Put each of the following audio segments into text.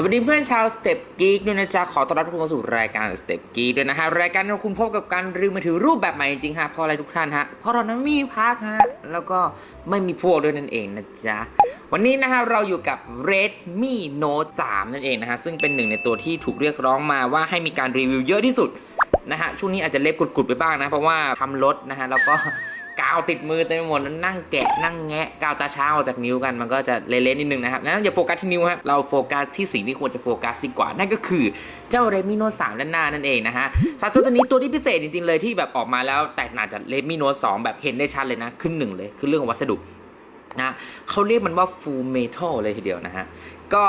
สวัสดีเพื่อนชาวสเต็ปกีกด้วยนะจ๊ะ ขอต้อนรับทุกคนเข้าสู่รายการสเต็ปกีกด้วยนะฮะ รายการที่คุณพบกับการรีวิวมือถือรูปแบบใหม่จริงๆฮะเพราะอะไรทุกท่านฮะ เพราะเรานั้นไม่มีพักฮะ แล้วก็ไม่มีพวกด้วยนั่นเองนะจ๊ะ วันนี้นะฮะเราอยู่กับ Redmi Note 3 นั่นเองนะฮะ ซึ่งเป็นหนึ่งในตัวที่ถูกเรียกร้องมาว่าให้มีการรีวิวเยอะที่สุดนะฮะ ช่วงนี้อาจจะเล็บกุดๆไปบ้างนะ เพราะว่าทำรถนะฮะ แล้วก็ กาวติดมือเต็มไปหมดแล้วนั่งแกะนั่งแงะกาวตาช้างออกจากนิ้วกันมันก็จะเละๆนิดนึงนะครับนั้นอย่าโฟกัสที่นิ้วครับเราโฟกัสที่สิ่งที่ควรจะโฟกัสดีกว่านั่นก็คือเจ้า Redmi Note 3ด้านหน้านั่นเองนะฮะสามตัวตัวนี้ตัวที่พิเศษจริงๆเลยที่แบบออกมาแล้วแตกต่างจาก Redmi Note 2แบบเห็นได้ชัดเลยนะขึ้นหนึ่งเลยคือเรื่องของวัสดุนะเขาเรียกมันว่า Full Metal เลยทีเดียวนะฮะก็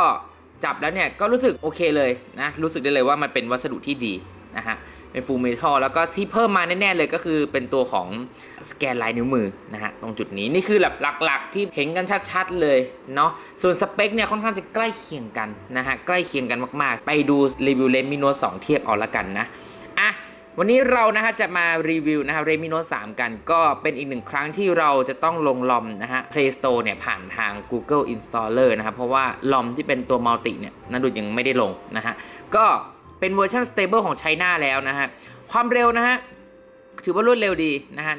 จับแล้วเนี่ยก็รู้สึกโอเคเลยนะรู้สึกได้เลยว่ามันเป็นวัสดุที่ดีนะฮะ เป็นฟูลเมทัลแล้วก็ที่เพิ่มมาแน่ๆเลยก็คือเป็นตัวของสแกนลายนิ้วมือนะฮะตรงจุดนี้นี่คือแบบหลักๆ ที่เห็นกันชัดๆเลยเนาะส่วนสเปคเนี่ยค่อนข้างจะใกล้เคียงกันนะฮะใกล้เคียงกันมากๆ ไปดูรีวิว Redmi Note 2เทียบเอาละกันนะอะวันนี้เรานะฮะจะมารีวิวนะครับ Redmi Note 3กันก็เป็นอีกหนึ่งครั้งที่เราจะต้องลงลอมนะฮะ Play Store เนี่ยผ่านทาง Google Installer นะครับเพราะว่าลอมที่เป็นตัวมัลติเนี่ยนันดุดยังไม่ได้ลงนะฮะก็ เป็นเวอร์ชัน stable ของ China แล้วนะฮะ ความเร็วนะฮะ ถือว่ารวดเร็วดีนะฮะ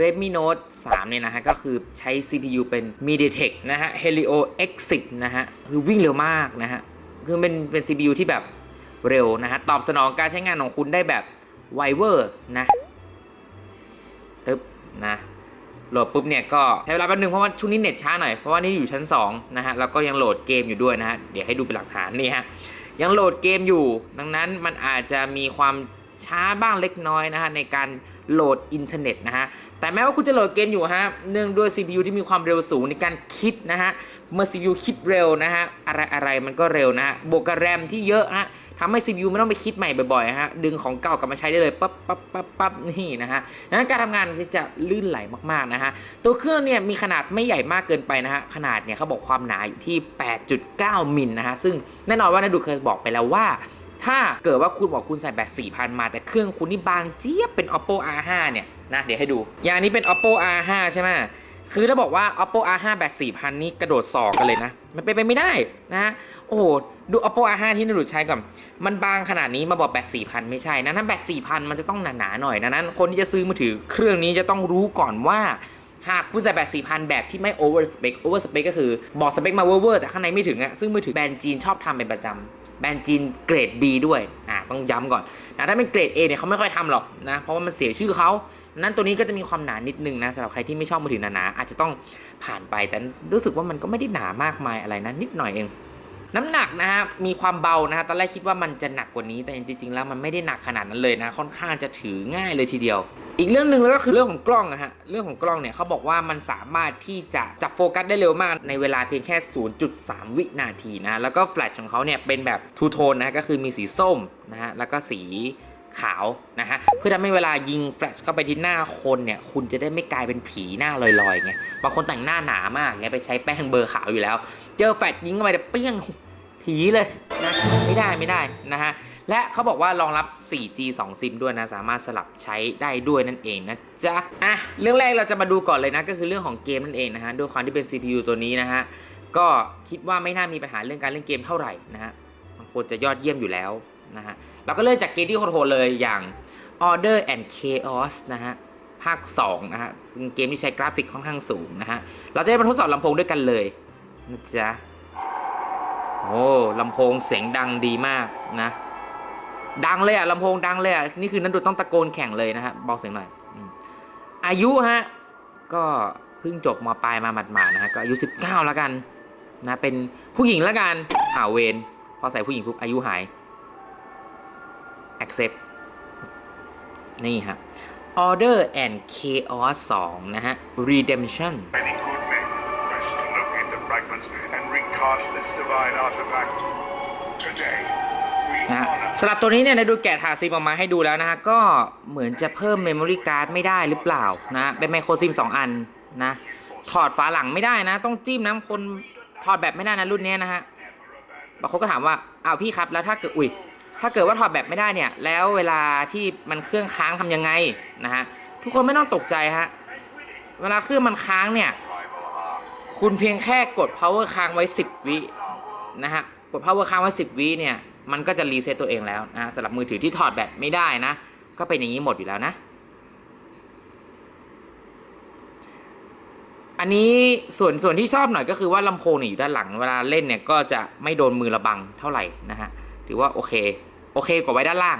Redmi Note 3 เนี่ยนะฮะ ก็คือใช้ CPU เป็น MediaTek นะฮะ Helio X10 นะฮะ คือวิ่งเร็วมากนะฮะ คือเป็นเป็น CPU ที่แบบเร็วนะฮะ ตอบสนองการใช้งานของคุณได้แบบไวเวอร์นะตึ๊บนะโหลดปุ๊บเนี่ยก็ใช้เวลาแป๊บนึงเพราะว่าช่วงนี้เน็ตช้าหน่อยเพราะว่านี่อยู่ชั้น2นะฮะแล้วก็ยังโหลดเกมอยู่ด้วยนะฮะเดี๋ยวให้ดูเป็นหลักฐานนี่ฮะ ยังโหลดเกมอยู่ ดังนั้นมันอาจจะมีความช้าบ้างเล็กน้อยนะฮะในการโหลดอินเทอร์เน็ตนะฮะ แต่แม้ว่าคุณจะโหลดเกมอยู่ฮะ เนื่องด้วย CPU ที่มีความเร็วสูงในการคิดนะฮะ เมื่อ CPU คิดเร็วนะฮะ อะไรอะไรมันก็เร็วนะฮะ บวกกับแรมที่เยอะฮะทำให้ CPU ไม่ต้องไปคิดใหม่บ่อยๆฮะ ดึงของเก่ากลับมาใช้ได้เลยปั๊บปั๊บปั๊บปั๊บนี่นะฮะดังนั้นการทำงานจะลื่นไหลมากๆนะฮะ ตัวเครื่องเนี่ยมีขนาดไม่ใหญ่มากเกินไปนะฮะ ขนาดเนี่ยเขาบอกความหนาอยู่ที่ 8.9 มิลนะฮะ ซึ่งแน่นอนว่านาดูเคยบอกไปแล้วว่า ถ้าเกิดว่าคุณบอกคุณใส่แบต4,000 มาแต่เครื่องคุณนี่บางเจี๊ยบเป็น oppo r5 เนี่ยนะเดี๋ยวให้ดู อย่างนี้เป็น oppo r5 ใช่ไหมคือถ้าบอกว่า oppo r5 แบต4,000 นี่กระโดดสอกกันเลยนะ มันเป็นไปไม่ได้นะฮะโอ้โหดู oppo r5 ที่นาดูใช้ก่อน มันบางขนาดนี้มาบอกแบต4,000 ไม่ใช่นะนั้นแบต4,000 มันจะต้องหนาๆหน่อยดังนั้น คนที่จะซื้อมือถือเครื่องนี้จะต้องรู้ก่อนว่าหากคุณใส่แบต4,000 แบบที่ไม่ over spec over spec ก็คือ บอกสเปคมาเวอร์แต่ข้างในไม่ถึงอะซึ่งมือถือแบรนด์จีนชอบทำเป็นประจำ แบรนด์จีนเกรด B ด้วยอ่าต้องย้ำก่อนนะถ้าเป็นเกรด A เนี่ยเขาไม่ค่อยทำหรอกนะเพราะว่ามันเสียชื่อเขานั้นตัวนี้ก็จะมีความหนานิดนึงนะสำหรับใครที่ไม่ชอบมือถือหนาๆอาจจะต้องผ่านไปแต่รู้สึกว่ามันก็ไม่ได้หนามากมายอะไรนะนิดหน่อยเอง น้ำหนักนะฮะมีความเบานะฮะตอนแรกคิดว่ามันจะหนักกว่านี้ แต่จริงๆแล้วมันไม่ได้หนักขนาดนั้นเลยนะ ค่อนข้างจะถือง่ายเลยทีเดียว อีกเรื่องหนึ่งแล้วก็คือเรื่องของกล้องนะฮะเรื่องของกล้องเนี่ยเขาบอกว่ามันสามารถที่จะจับโฟกัสได้เร็วมากในเวลาเพียงแค่ 0.3 วินาทีนะแล้วก็แฟลชของเขาเนี่ยเป็นแบบทูโทนนะฮะก็คือมีสีส้มนะฮะแล้วก็สี ขาวนะฮะเพื่อทำให้เวลายิงแฟลชเข้าไปที่หน้าคนเนี่ยคุณจะได้ไม่กลายเป็นผีหน้าลอยๆไงบางคนแต่งหน้าหนามากไงไปใช้แป้งเบอร์ขาวอยู่แล้ว เจอแฟลชยิงเข้าไปแต่เปี้ยงผีเลยนะไม่ได้ไม่ได้นะฮะและเขาบอกว่ารองรับ 4G 2 ซิมด้วยนะสามารถสลับใช้ได้ด้วยนั่นเองนะจ๊ะอะเรื่องแรกเราจะมาดูก่อนเลยนะก็คือเรื่องของเกมนั่นเองนะฮะด้วยความที่เป็น CPU ตัวนี้นะฮะก็คิดว่าไม่น่ามีปัญหาเรื่องการเล่นเกมเท่าไหร่นะฮะมันควรจะยอดเยี่ยมอยู่แล้วนะฮะ เราก็เริ่มจากเกมที่โหดๆเลยอย่าง Order and Chaos นะฮะภาค2นะฮะเป็นเกมที่ใช้กราฟิกค่อนข้างสูงนะฮะ เราจะได้มาทดสอบลำโพงด้วยกันเลยนะจ๊ะ โอ้ลำโพงเสียงดังดีมากนะ ดังเลยอะลำโพงดังเลยอะนี่คือนันดูต้องตะโกนแข่งเลยนะฮะเบาเสียงหน่อย อายุฮะ ก็เพิ่งจบมปลายมาหมาดๆนะฮะ ก็อายุ 19 แล้วกันนะ เป็นผู้หญิงแล้วกันอ่าวเวนพอใส่ผู้หญิงปุ๊บอายุหาย accept นี่ฮะ Order and Chaos 2 นะฮะ Redemption Many good men in the quest to locate the fragments and recast this divine artifact. Today, we นะฮะ honor สำหรับตัวนี้เนี่ยในดูแกะถาดซิมออกมาให้ดูแล้วนะฮะ ก็เหมือนจะเพิ่มเมมโมรี่การ์ดไม่ได้หรือเปล่านะเป็นไมโครซิม 2 อันนะ ถอดฝาหลังไม่ได้นะ ต้องจิ้มนะคนถอดแบบไม่ได้นะรุ่นเนี้ยนะฮะบางคนก็ถามว่าอ้าวพี่ครับแล้วถ้าเกิด อุ้ย ถ้าเกิดว่าถอดแบบไม่ได้เนี่ย แล้วเวลาที่มันเครื่องค้างทำยังไงนะฮะ ทุกคนไม่ต้องตกใจฮะ เวลาเครื่องมันค้างเนี่ย คุณเพียงแค่กด power ค้างไว้ 10 วินะฮะ กด power ค้างไว้ 10 วิเนี่ย มันก็จะรีเซ็ตตัวเองแล้วนะสำหรับมือถือที่ถอดแบตไม่ได้นะ ก็เป็นอย่างนี้หมดอยู่แล้วนะ อันนี้ส่วนส่วนที่ชอบหน่อยก็คือว่าลำโพงเนี่ยอยู่ด้านหลัง เวลาเล่นเนี่ยก็จะไม่โดนมือระบังเท่าไหร่นะฮะถือว่าโอเค โอเคกว่าไว้ด้านล่าง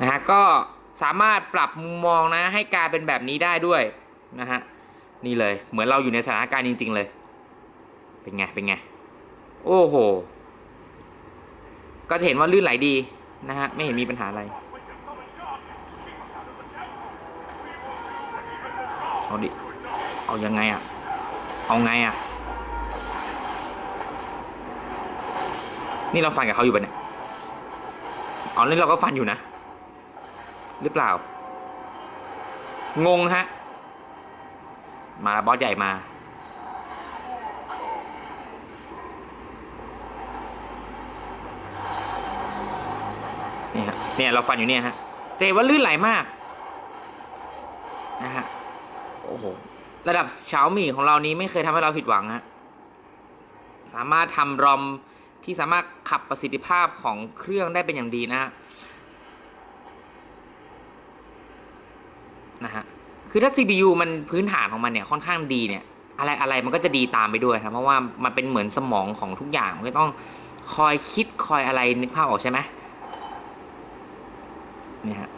นะฮะ ก็สามารถปรับมุมมองนะ ให้กลายเป็นแบบนี้ได้ด้วยนะฮะ นี่เลย เหมือนเราอยู่ในสถานการณ์จริง ๆ เลย เป็นไง เป็นไง โอ้โห ก็จะเห็นว่าลื่นไหลดีนะฮะ ไม่เห็นมีปัญหาอะไรเอาดิ เอายังไงอะเอาไงอะนี่เราฟันกับเขาอยู่ปะเนี่ย อ๋อนี่เราก็ฟันอยู่นะ หรือเปล่า งงฮะ มาบอสใหญ่มา นี่ฮะ เนี่ยเราฟันอยู่เนี่ยฮะแต่ว่าลื่นไหลมากนะฮะโอ้โหระดับเฉาหมี่ของเรานี้ไม่เคยทำให้เราผิดหวังฮะสามารถทำรอมที่สามารถขับประสิทธิภาพของเครื่องได้เป็นอย่างดีนะฮะนะฮะคือถ้า CPU มันพื้นฐานของมันเนี่ยค่อนข้างดีเนี่ย อะไรอะไรมันก็จะดีตามไปด้วยครับ เพราะว่ามันเป็นเหมือนสมองของทุกอย่างมันก็ต้องคอยคิดคอยอะไรนึกภาพออกใช่ไหม นี่ฮะ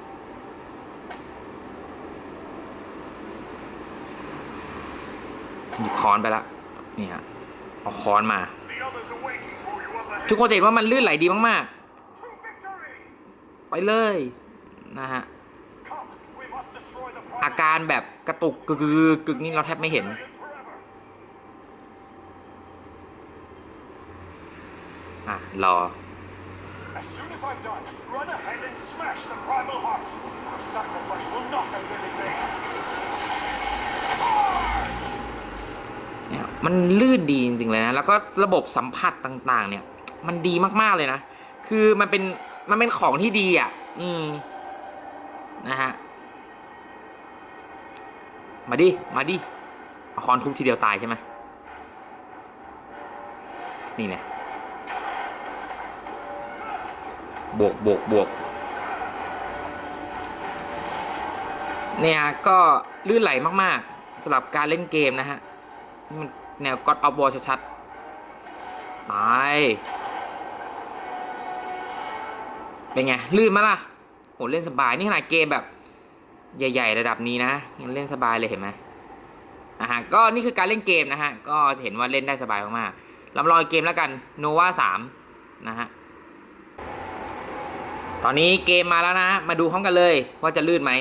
หยิบค้อนไปละนี่ฮะเอาค้อนมา ทุกคนจะเห็นว่ามันลื่นไหลดีมากๆ ไปเลยนะฮะอาการแบบกระตุกกึกกึกนี่เราแทบไม่เห็น อะ รอ As soon as I'm done, run ahead and smash the primal heart. Your sacrifice will not have been in vain. มันลื่นดีจริงๆเลยนะ แล้วก็ระบบสัมผัสต่างๆ เนี่ย มันดีมากๆเลยนะ คือมันเป็น มันเป็นของที่ดีอะ อืม นะฮะ มาดิ มาดิเอาคอนทุบทีเดียวตายใช่ไหมนี่เนี่ย บวกบวกบวกเนี่ยก็ลื่นไหลมากๆสำหรับการเล่นเกมนะฮะมันแนว God of War ชัดๆไปเป็นไง ลื่นมาล่ะโหเล่นสบาย นี่ขนาดเกมแบบ ใหญ่ ๆ ระดับนี้นะยังเล่นสบายเลยเห็นไหมนะฮะก็นี่คือการเล่นเกมนะฮะ ก็จะเห็นว่าเล่นได้สบายมากๆลำลอยเกมแล้วกัน Nova 3นะฮะ ตอนนี้เกมมาแล้วนะ มาดูพร้อมกันเลย ว่าจะลื่นไหม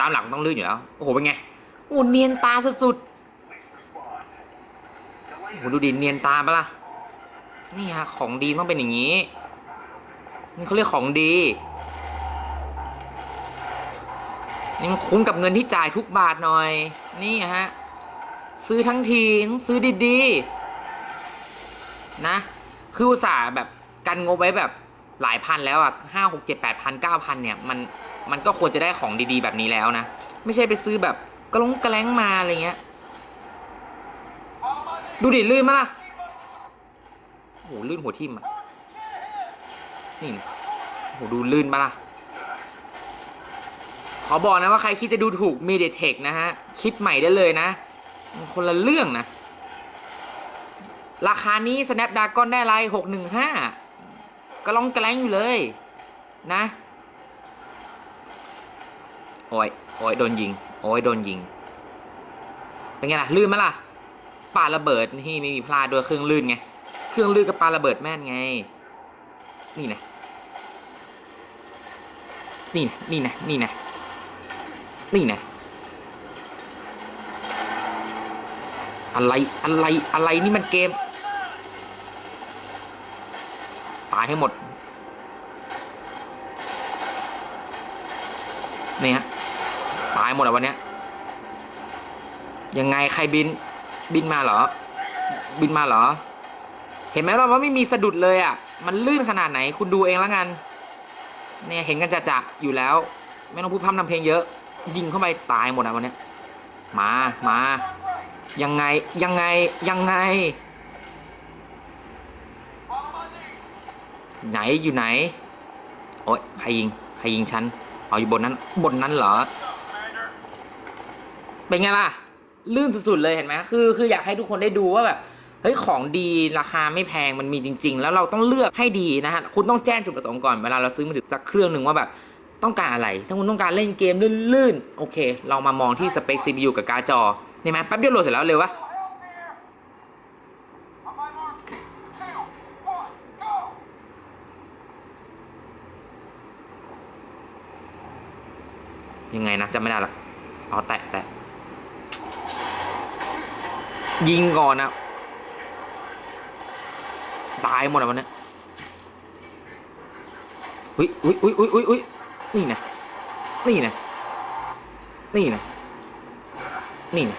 ตามหลังต้องลื่นอยู่แล้ว โอ้โห เป็นไง โอ้เนียนตาสุดๆโอ้ดูดิเนียนตาปะล่ะ นี่ฮะ ของดีต้องเป็นอย่างนี้ นี่เขาเรียกของดี นี่มันคุ้มกับเงินที่จ่ายทุกบาทหน่อย นี่ฮะ ซื้อทั้งทีต้องซื้อดีๆ นะ คืออุตส่าห์แบบกันงบไว้แบบ หลายพันแล้วอะห้าหกเจ็ดแปดพันเก้าพันเนี่ยมันมันก็ควรจะได้ของดีๆแบบนี้แล้วนะ ไม่ใช่ไปซื้อแบบกระลงกระแลงมาอะไรเงี้ย ดูดิลื่นมาล่ะโอ้โหลื่นหัวทิ่มอะนี่โอ้โหดูลื่นมาล่ะขอบอกนะว่าใครคิดจะดูถูก MediaTek นะฮะ คิดใหม่ได้เลยนะ คนละเรื่องนะ ราคานี้ Snapdragon ได้ไรห กหนึ่งห้าก็ลองแกล้งอยู่เลยนะโอ้ยโอ้ยโดนยิงโอ้ยโดนยิง เป็นไงล่ะลื่นไหมล่ะปาระเบิดนี่ไม่มีพลาดด้วยเครื่องลื่นไงเครื่องลื่นกับปาระเบิดแม่นไง นี่นะนี่นะนี่นะนี่นะนี่นะอะไรอะไรอะไรนี่มันเกม ตาย ให้หมด นี่ฮะตายหมดแล้ววันนี้ยังไงใครบิน บินมาเหรอ บินมาเหรอ เห็นไหมว่าไม่มีสะดุดเลยอะ มันลื่นขนาดไหนคุณดูเองแล้วกัน เนี่ยเห็นกันจะจะๆอยู่แล้ว ไม่ต้องพูดพร่ำทำเพลงเยอะ ยิงเข้าไปตายหมดอะวันนี้มา มา ยังไง ยังไง ยังไง ไหนอยู่ไหน โอ๊ยใครยิง ใครยิงฉัน เอาอยู่บนนั้น บนนั้นเหรอ เป็นไงล่ะ ลื่นสุดๆเลยเห็นไหมคือ คืออยากให้ทุกคนได้ดูว่าแบบเฮ้ยของดีราคาไม่แพงมันมีจริง ๆ แล้วเราต้องเลือกให้ดีนะฮะคุณต้องแจ้งจุดประสงค์ก่อนเวลาเราซื้อมือถือสักเครื่องหนึ่งว่าแบบต้องการอะไร ถ้าคุณต้องการเล่นเกมลื่นๆโอเค เรามามองที่สเปค CPU กับการ์ดจอนี่ไหมแป๊บเดียวโหลดเสร็จแล้วเร็ววะ ยังไงนะจำไม่ได้ละอ๋อแตะแตะยิงก่อนนะตายหมดอะวันเนี้ยอุ้ยอุ้ยอุ้ยอุ้ยอุ้ยอุ้ยนี่นะนี่นะนี่นะนี่นะ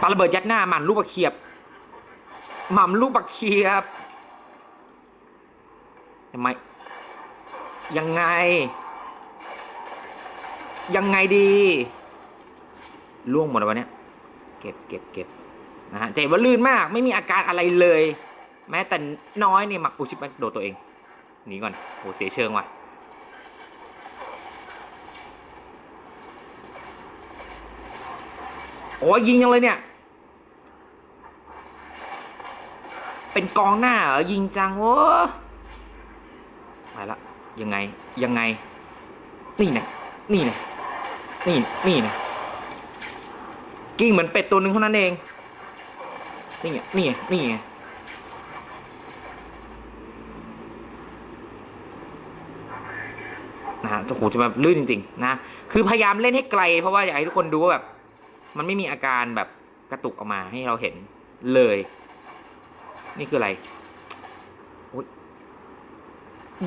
ปาระเบิดยัดหน้าหมันลูกบักเขียบหม่ำลูกบักเขียบทำไมยังไง ยังไงดีล่วงหมดแล้ววะเนี่ยเก็บเก็บเก็บนะฮะจะเห็นว่าลื่นมากไม่มีอาการอะไรเลย แม้แต่น้อยเนี่ยมักอุชิบมันโดดตัวเองหนีก่อนโหเสียเชิงว่ะโอ้ยยิงยังเลยเนี่ย เป็นกองหน้าเหรอยิงจังโว้ไปละยังไงยังไงนี่ไงนี่ไง นี่นี่ไงกิ้งเหมือนเป็ดตัวหนึ่งเท่านั้นเอง นี่ไงนี่ไงนี่ไงนะฮะโอ้โหจะแบบลื่นจริง ๆ นะ คือพยายามเล่นให้ไกล เพราะว่าอยากให้ทุกคนดูว่าแบบ มันไม่มีอาการแบบกระตุกออกมาให้เราเห็นเลย นี่คืออะไร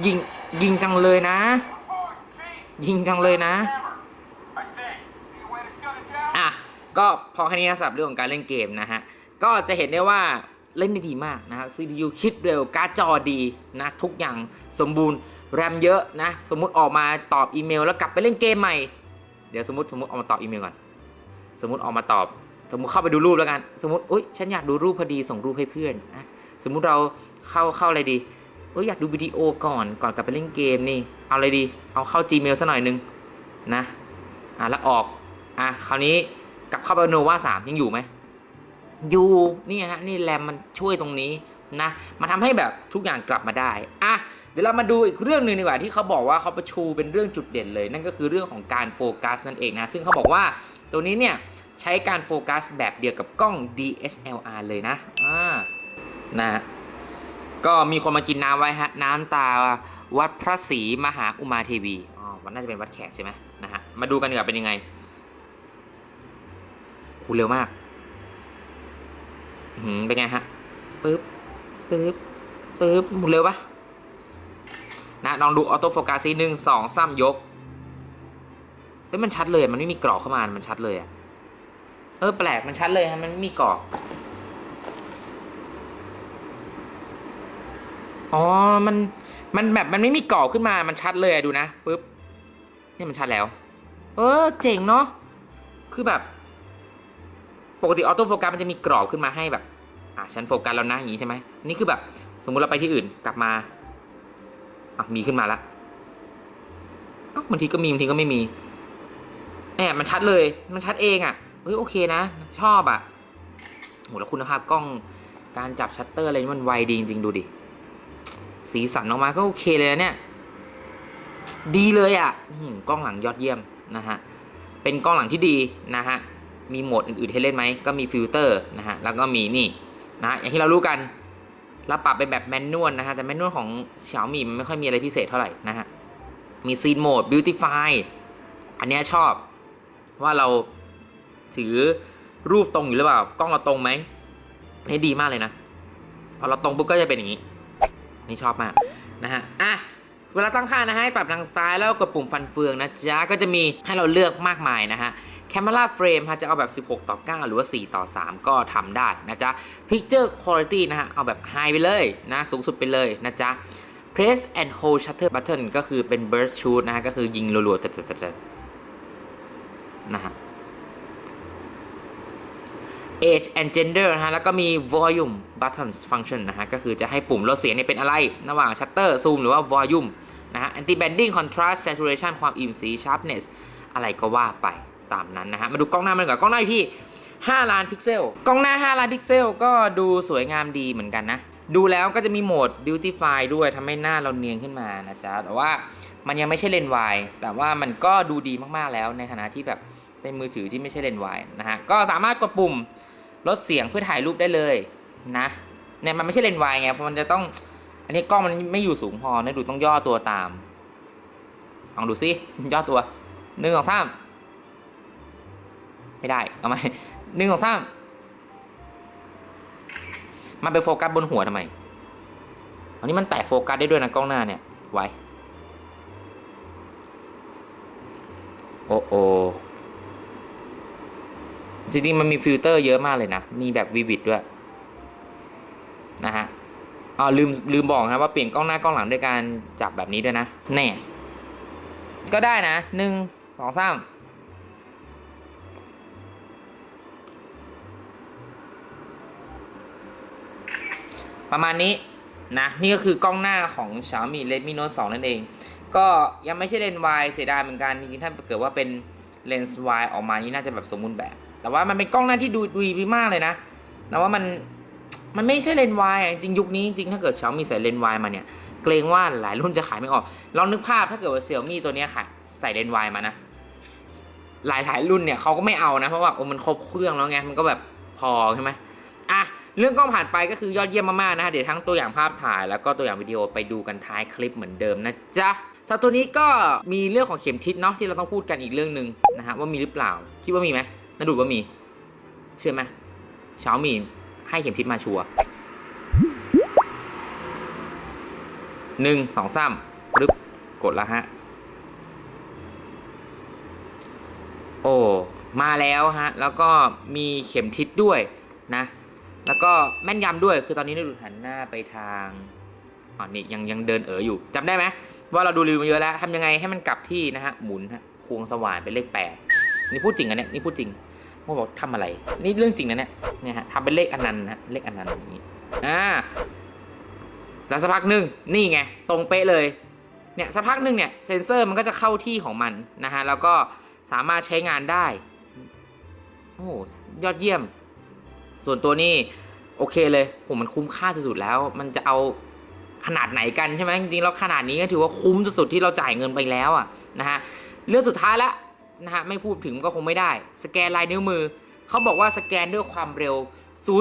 ยิงยิงจังเลยนะ ยิงจังเลยนะ ก็พอแค่นี้นะสำหรับเรื่องของการเล่นเกมนะฮะ ก็จะเห็นได้ว่าเล่นได้ดีมากนะฮะ CPU คิดเร็ว การ์ดจอดีนะทุกอย่างสมบูรณ์แรมเยอะนะ สมมุติออกมาตอบอีเมล แล้วกลับไปเล่นเกมใหม่ เดี๋ยวสมมติสมมติออกมาตอบอีเมลก่อน สมมติออกมาตอบ สมมติเข้าไปดูรูปแล้วกัน สมมติอุ้ยฉันอยากดูรูปพอดีส่งรูปให้เพื่อนนะสมมุติเราเข้าเข้าอะไรดีเอ้ยอยากดูวิดีโอก่อนก่อนกลับไปเล่นเกมนี่ เอาอะไรดี เอาเข้า Gmail ซะหน่อยนึงนะ อะแล้วออก อะคราวนี้ กลับเข้าไปโนวาสามยังอยู่ไหมอยู่นี่ฮะนี่แรมมันช่วยตรงนี้นะมันทำให้แบบทุกอย่างกลับมาได้อะเดี๋ยวเรามาดูอีกเรื่องหนึ่งดีกว่าที่เขาบอกว่าเขาประชูเป็นเรื่องจุดเด่นเลย นั่นก็คือเรื่องของการโฟกัสนั่นเองนะซึ่งเขาบอกว่าตัวนี้เนี่ยใช้การโฟกัสแบบเดียวกับกล้อง DSLR เลยนะอ่านะก็มีคนมากินน้ำไว้ฮะน้ำตาวัดพระศรีมหาอุมาเทวีอ๋อมันน่าจะเป็นวัดแขกใช่ไหมนะฮะมาดูกันดีกว่าเป็นยังไง คูเร็วมากอื้อหือเป็นไงฮะปึ๊บปึ๊บปึ๊บหมุนเร็วปะนะลองดูออโต้โฟกัสซีหนึ่งสองสามยกเฮ้ยมันชัดเลยมันไม่มีกรอบเข้ามา มันชัดเลยอะเออแปลกมันชัดเลยฮะมันไม่มีกรอบอ๋อ มัน มันแบบมันไม่มีกรอบขึ้นมา มันชัดเลยดูนะปึ๊บ นี่มันชัดแล้ว เออ เจ๋งเนาะ คือแบบ ปกติออโต้โฟกัสมันจะมีกรอบขึ้นมาให้แบบอะฉันโฟกัสแล้วนะอย่างนี้ใช่ไหมนี่คือแบบสมมุติเราไปที่อื่นกลับมาอะมีขึ้นมาละเอ้าบางทีก็มีบางทีก็ไม่มีแอบมันชัดเลย มันชัดเองอะเฮ้ยโอเคนะ ชอบอะโหแล้วคุณภาพกล้องการจับชัตเตอร์อะไรนี่มันไวดีจริงๆดูดิ สีสันออกมาก็โอเคเลยนะเนี่ย ดีเลยอะกล้องหลังยอดเยี่ยมนะฮะ เป็นกล้องหลังที่ดีนะฮะ มีโหมดอื่นๆให้เล่นไหมก็มีฟิลเตอร์นะฮะแล้วก็มีนี่นะะอย่างที่เรารู้กันเราปรับเป็นแบบแมนนวลนะฮะแต่แมนนวลของ Xiaomi มันไม่ค่อยมีอะไรพิเศษเท่าไหร่นะฮะมีซีนโหมด Beautify อันนี้ชอบว่าเราถือรูปตรงอยู่หรือเปล่ากล้องเราตรงไหมนนี่ดีมากเลยนะพอเราตรงปุ๊บก็จะเป็นอย่างนี้ นี่ชอบมากนะฮะอะ เวลาตั้งค่านะฮะให้ปรับทางซ้ายแล้วกดปุ่มฟันเฟืองนะจ๊ะ ก็จะมีให้เราเลือกมากมายนะฮะ Camera Frame ฮะจะเอาแบบ 16 ต่อ 9 หรือว่า 4 ต่อ 3 ก็ทำได้นะจ๊ะ Picture Quality นะฮะเอาแบบ High ไปเลยนะสูงสุดไปเลยนะจ๊ะ Press and Hold Shutter Button ก็คือเป็น Burst Shoot นะฮะก็คือยิงรัวๆแต่ๆนะฮะ Age and Gender นะฮะ แล้วก็มี Volume Buttons Function นะฮะ ก็คือจะให้ปุ่มลดเสียงเนี่ยเป็นอะไร ระหว่าง Shutter Zoom หรือว่า Volume นะฮะ Anti Bending Contrast Saturation ความอิ่มสี Sharpness อะไรก็ว่าไปตามนั้นนะฮะ มาดูกล้องหน้ามันก่อน กล้องหน้าอยู่ที่ 5 ล้านพิกเซล กล้องหน้า 5 ล้านพิกเซล ก็ดูสวยงามดีเหมือนกันนะ ดูแล้วก็จะมีโหมด Beautify ด้วยทำให้หน้าเราเนียนขึ้นมานะจ๊ะ แต่ว่ามันยังไม่ใช่เลนส์วายแต่ว่ามันก็ดูดีมากๆแล้วในฐานะที่แบบเป็นมือถือที่ไม่ใช่เลนส์วายนะฮะ ก็สามารถกดปุ่ม ลดเสียงเพื่อถ่ายรูปได้เลยนะเนี่ยมันไม่ใช่เลนส์วายไงเพราะมันจะต้อง อันนี้กล้องมันไม่อยู่สูงพอนะดูต้องย่อตัวตามลองดูซิย่อตัวหนึ่งสองสามไม่ได้เอาไหมหนึ่งสองสามมันไปโฟกัสบนหัวทำไมอันนี้มันแตะโฟกัสได้ด้วยนะกล้องหน้าเนี่ยไว้โอ้โอ จริงๆ มันมีฟิลเตอร์เยอะมากเลยนะ มีแบบวิวิดด้วยนะฮะอ๋อลืมลืมบอกครับว่าเปลี่ยนกล้องหน้ากล้องหลังด้วยการจับแบบนี้ด้วยนะแน่ก็ได้นะหนึ่งสองสามประมาณนี้นะนี่ก็คือกล้องหน้าของ Xiaomi Redmi Note 2 นั่นเอง ก็ยังไม่ใช่เลนส์วายเสียดายเหมือนกันจริงๆถ้าเกิดว่าเป็นเลนส์วายออกมานี่น่าจะแบบสมบูรณ์แบบ แต่ว่ามันเป็นกล้องหน้าที่ดูดีมากเลยนะแต่ว่ามันมันไม่ใช่เลนส์วายอะจริงยุคนี้จริงถ้าเกิด Xiaomi ใส่เลนส์วายมาเนี่ยเกรงว่าหลายรุ่นจะขายไม่ออกลองนึกภาพถ้าเกิดว่า Xiaomi ตัวนี้ค่ะใส่เลนส์วายมานะหลายหลายรุ่นเนี่ยเขาก็ไม่เอานะเพราะว่าโอ้มันครบเครื่องแล้วไงมันก็แบบพอใช่ไหมอะเรื่องกล้องผ่านไปก็คือยอดเยี่ยมมากๆนะฮะเดี๋ยวทั้งตัวอย่างภาพถ่ายแล้วก็ตัวอย่างวิดีโอไปดูกันท้ายคลิปเหมือนเดิมนะจ๊ะสำหรับตัวนี้ก็มีเรื่องของเข็มทิศเนาะที่เราต้องพูดกันอีกเรื่องหนึ่งนะฮะว่ามีหรือเปล่าคิดว่ามีไหม น่าดูว่ามี เชื่อไหมเช้ามีให้เข็มทิศมาชัวหนึ่งสองสามปึ๊บกดแล้วฮะ โอ้ มาแล้วฮะ แล้วก็มีเข็มทิศด้วยนะ แล้วก็แม่นยำด้วย คือตอนนี้เราดูหันหน้าไปทางอ๋อนี่ยังยังเดินเอ๋ออยู่จำได้ไหมว่าเราดูรีวิวมาเยอะแล้วทำยังไงให้มันกลับที่นะฮะ หมุนฮะควงสว่านเป็นเลขแปดนี่พูดจริงอันเนี้ยนี่พูดจริง พวกบอกทำอะไร นี่เรื่องจริงนะเนี่ยเนี่ยฮะทำเป็นเลขอนันต์นะเลขอนันต์อย่างนี้อ่าแล้วสักพักหนึ่งนี่ไงตรงเป๊ะเลยเนี่ยสักพักหนึ่งเนี่ยเซนเซอร์มันก็จะเข้าที่ของมันนะฮะแล้วก็สามารถใช้งานได้โอ้โหยอดเยี่ยม ส่วนตัวนี้โอเคเลยผมมันคุ้มค่าสุดๆแล้ว มันจะเอาขนาดไหนกันใช่ไหมจริงๆแล้วขนาดนี้ก็ถือว่าคุ้มสุดๆที่เราจ่ายเงินไปแล้วอะนะฮะเรื่องสุดท้ายแล้ว นะฮะไม่พูดถึงก็คงไม่ได้ สแกนลายนิ้วมือ เขาบอกว่าสแกนด้วยความเร็ว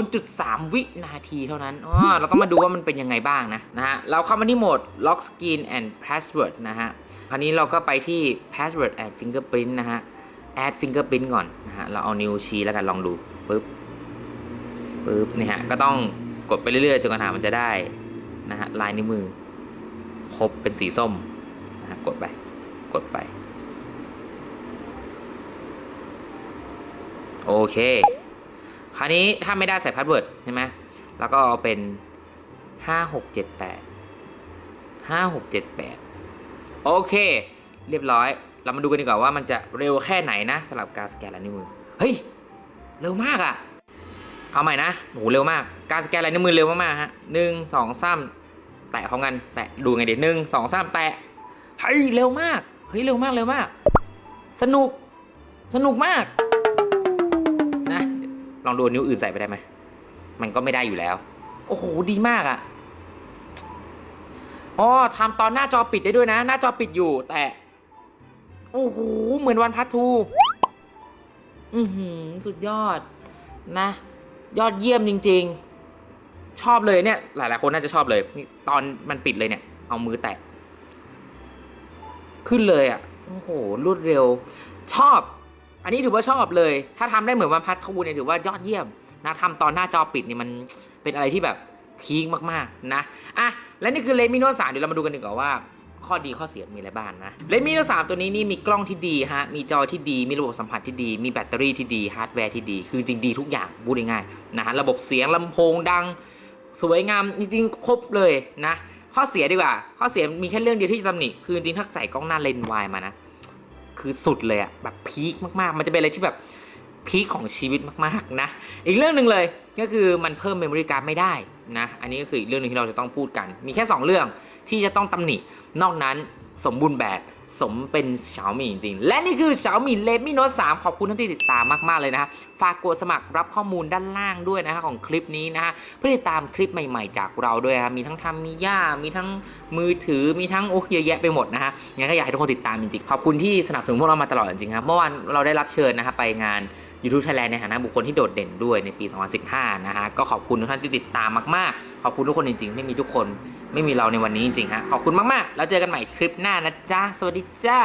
0.3 วินาทีเท่านั้นอ๋อเราต้องมาดูว่ามันเป็นยังไงบ้างนะนะฮะเราเข้ามาที่โหมด Lock Screen and Password นะฮะคราวนี้เราก็ไปที่ Password and Fingerprint นะฮะ Add Fingerprint ก่อนนะฮะเราเอานิ้วชี้แล้วกันลองดูปึ๊บปึ๊บนี่ฮะก็ต้องกดไปเรื่อยๆจนกระทั่งมันจะได้นะฮะลายนิ้วมือ ครบเป็นสีส้มนะฮะกดไปกดไป โอเคคราวนี้ถ้าไม่ได้ใส่พาสเวิร์ดใช่ไหมแล้วก็เอาเป็นห้าหกเจ็ดแปดห้าหกเจ็ดแปดโอเค เรียบร้อย เรามาดูกันดีกว่าว่ามันจะเร็วแค่ไหนนะสำหรับการสแกนลายนิ้วมือ เฮ้ย เร็วมากอะเอาใหม่นะโหเร็วมาก การสแกนลายนิ้วมือเร็วมากๆฮะหนึ่งสองสามแตะพร้อมกัน แตะดูไงเดี๋ยวหนึ่งสองสามแตะ เฮ้ย เร็วมาก เฮ้ย เร็วมาก เร็วมาก สนุก สนุกมาก ลองดูนิ้วอื่นใส่ไปได้ไหม มันก็ไม่ได้อยู่แล้ว โอ้โห ดีมากอะอ๋อทำตอนหน้าจอปิดได้ด้วยนะ หน้าจอปิดอยู่ แต่ โอ้โห เหมือนวันพัททู อือหือ สุดยอด นะ ยอดเยี่ยมจริง ๆ ชอบเลยเนี่ย หลาย ๆ คนน่าจะชอบเลย ตอนมันปิดเลยเนี่ย เอามือแตะ ขึ้นเลยอะ่ะ โอ้โห รวดเร็ว ชอบ อันนี้ถือว่าชอบเลย ถ้าทำได้เหมือนวันพัททูเนี่ยถือว่ายอดเยี่ยมนะทำตอนหน้าจอปิดเนี่ยมันเป็นอะไรที่แบบพีคมากๆนะอะและนี่คือเลมิโนสามเดี๋ยวเรามาดูกันดีกว่าว่าข้อดีข้อเสียมีอะไรบ้างนะ Redmi Note 3ตัวนี้นี่มีกล้องที่ดีฮะมีจอที่ดีมีระบบสัมผัสที่ดี มีแบตเตอรี่ที่ดีฮาร์ดแวร์ที่ดี คือจริงดีทุกอย่างพูดง่ายๆนะฮะระบบเสียงลำโพงดัง สวยงามจริงๆครบเลยนะข้อเสียดีกว่า ข้อเสียมีแค่เรื่องเดียวที่จะตำหนิคือจริงๆถ้าใส่กล้องหน้าเลนส์วายมานะ คือสุดเลยอะแบบพีคมากๆ มันจะเป็นอะไรที่แบบพีคของชีวิตมากๆนะ อีกเรื่องหนึ่งเลยก็คือมันเพิ่มเมมโมรี่การ์ดไม่ได้นะ อันนี้ก็คืออีกเรื่องหนึงที่เราจะต้องพูดกัน มีแค่ 2 เรื่องที่จะต้องตำหนิ นอกนั้นสมบูรณ์แบบ สมเป็น Xiaomi จริง ๆ และนี่คือ Xiaomi Redmi Note 3ขอบคุณท่านที่ติดตามมาก ๆ เลยนะฮะ ฝากกดสมัครรับข้อมูลด้านล่างด้วยนะฮะของคลิปนี้นะฮะ เพื่อติดตามคลิปใหม่ ๆ จากเราด้วยฮะ มีทั้งทำมีย่า มีทั้งมือถือ มีทั้งโอ้เยอะแยะไปหมดนะฮะงั้นก็อยากให้ทุกคนติดตามจริงๆ ขอบคุณที่สนับสนุนพวกเรามาตลอดจริงๆครับ เมื่อวานเราได้รับเชิญนะฮะไปงาน YouTube Thailand ในฐานะบุคคลที่โดดเด่นด้วยในปี 2015 นะฮะ ก็ขอบคุณทุกท่านที่ติดตามมาก ๆ ขอบคุณทุกคนจริง ๆ ไม่มีทุกคน ไม่มีเราในวันนี้จริงๆฮะ ขอบคุณมาก ๆ แล้วเจอกันใหม่คลิปหน้านะจ๊ะ สวัสดีจ้า